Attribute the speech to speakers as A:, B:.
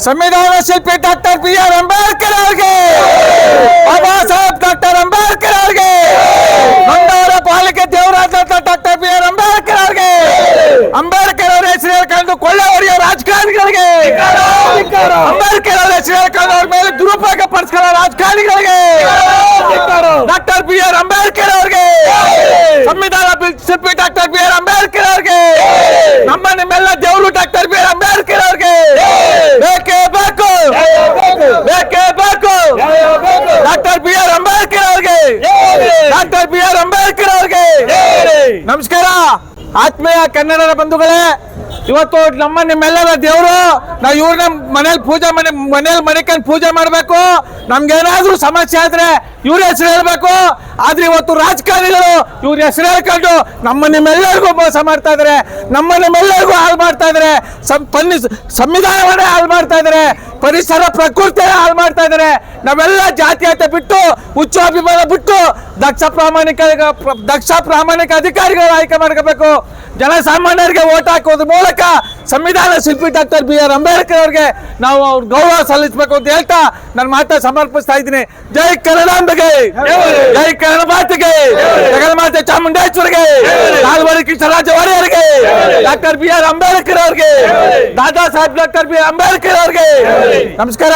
A: ಸಂವಿಧಾನ ಶಿಲ್ಪಿ doctor B R Ambedkar ಅವರಿಗೆ ಬಾಬಾ ಸಾಹೇಬ್ ಡಾಕ್ಟರ್ ಅಂಬೇಡ್ಕರ್ ಅವರಿಗೆ ನೊಂದವರ ಪಾಲಿಕೆ ದೇವರಾದಂತ ಡಾಕ್ಟರ್ ಬಿ ಆರ್ ಅಂಬೇಡ್ಕರ್ ಅವರಿಗೆ ಅಂಬೇಡ್ಕರ್ ಅವರ ಹೆಸರು ಹೇಳ್ಕೊಂಡು ಕೊಳ್ಳೆವರಿಯ ರಾಜಕಾರಣಿಗಳಿಗೆ ಅಂಬೇಡ್ಕರ್ ಅವರ ಹೆಸರು ಹೇಳ್ಕೊಂಡು ಅವ್ರ ಮೇಲೆ ದುರುಪಯೋಗ ಪಡಿಸ್ಕೊಳ್ಳೋ ರಾಜಕಾರಣಿಗಳಿಗೆ ಡಾಕ್ಟರ್ ಬಿ ಆರ್ ಅಂಬೇಡ್ಕರ್ ಅವರಿಗೆ ಸಂವಿಧಾನ ಬಿ- ಶಿಲ್ಪಿ ಡಾಕ್ಟರ್ ಬಿ ಆರ್ ಅಂಬೇಡ್ಕರ್ ಅವರಿಗೆ ನಮ್ಮ ನಿಮ್ಮೆಲ್ಲ ದೇವರು ಡಾಕ್ಟರ್ ಬಿ ಆರ್ ಅಂಬೇಡ್ಕರ್ ಅವರಿಗೆ ಬೇಕೇ ಬೇಕು ಬೇಕೇ ಬೇಕು ಡಾಕ್ಟರ್ ಬಿ ಆರ್ ಅಂಬೇಡ್ಕರ್ ಅವ್ರಿಗೆ! ಡಾಕ್ಟರ್ ಬಿ ಆರ್ ಅಂಬೇಡ್ಕರ್ ಅವ್ರಿಗೆ! ನಮಸ್ಕಾರ! ಆತ್ಮೀಯ ಕನ್ನಡದ ಬಂಧುಗಳೇ ಇವತ್ತು ನಮ್ಮ ನಿಮ್ಮೆಲ್ಲರ ದೇವರು ನಾವು ಇವ್ರನ್ನ ಮನೇಲಿ ಪೂಜೆ ಮನೆ ಮನೇಲಿ ಮಣಿಕೊಂಡು ಪೂಜೆ ಮಾಡಬೇಕು. ನಮ್ಗೇನಾದ್ರೂ ಸಮಸ್ಯೆ ಆದ್ರೆ ಇವ್ರ ಹೆಸರು ಹೇಳ್ಬೇಕು. ಆದ್ರೆ ಇವತ್ತು ರಾಜಕಾರಣಿಗಳು ಇವ್ರ ಹೆಸರು ಹೇಳ್ಕೊಂಡು ನಮ್ಮ ನಿಮ್ಮೆಲ್ಲರಿಗೂ ಮೋಸ ಮಾಡ್ತಾ ಇದಾರೆ. ನಮ್ಮ ನಿಮ್ಮೆಲ್ಲರಿಗೂ ಹಾಳು ಮಾಡ್ತಾ ಇದಾರೆ. ಸಂವಿಧಾನವನ್ನೇ ಹಾಳು ಮಾಡ್ತಾ ಇದಾರೆ. ಪರಿಸರ ಪ್ರಕೃತಿ ಹಾಳು ಮಾಡ್ತಾ ಇದ್ದಾರೆ. ನಾವೆಲ್ಲ ಜಾತಿಯತೆ ಬಿಟ್ಟು ಹುಚ್ಚು ಅಭಿಮಾನ ಬಿಟ್ಟು ದಕ್ಷ ಪ್ರಾಮಾಣಿಕ ದಕ್ಷ ಪ್ರಾಮಾಣಿಕ ಅಧಿಕಾರಿಗಳು ಆಯ್ಕೆ ಮಾಡ್ಕೋಬೇಕು. ಜನಸಾಮಾನ್ಯರಿಗೆ ಓಟ್ ಹಾಕೋದ್ರ ಮೂಲಕ ಸಂವಿಧಾನ ಶಿಲ್ಪಿ ಡಾಕ್ಟರ್ ಬಿ ಆರ್ ಅಂಬೇಡ್ಕರ್ ಅವರಿಗೆ ನಾವು ಅವ್ರ ಗೌರವ ಸಲ್ಲಿಸಬೇಕು ಅಂತ ಹೇಳ್ತಾ ನನ್ನ ಮಾತ ಸಮರ್ಪಿಸ್ತಾ ಇದ್ದೀನಿ. ಜೈ ಕನ್ನಡಾಂಬೆಗೆ ಜೈ ಕನ್ನಡ. ಮಾತೆಗೆ. ಜಗನ್ಮಾತೆ ಚಾಮುಂಡೇಶ್ವರಿಗೆ ನಾಲ್ವಡಿ ಕೃಷ್ಣರಾಜ ಒಡೆಯರಿಗೆ ಡಾಕ್ಟರ್ ಬಿ ಆರ್ ಅಂಬೇಡ್ಕರ್ ಅವರಿಗೆ Dada Saheb doctor B R Ambedkar ಅವರಿಗೆ. ನಮಸ್ಕಾರ.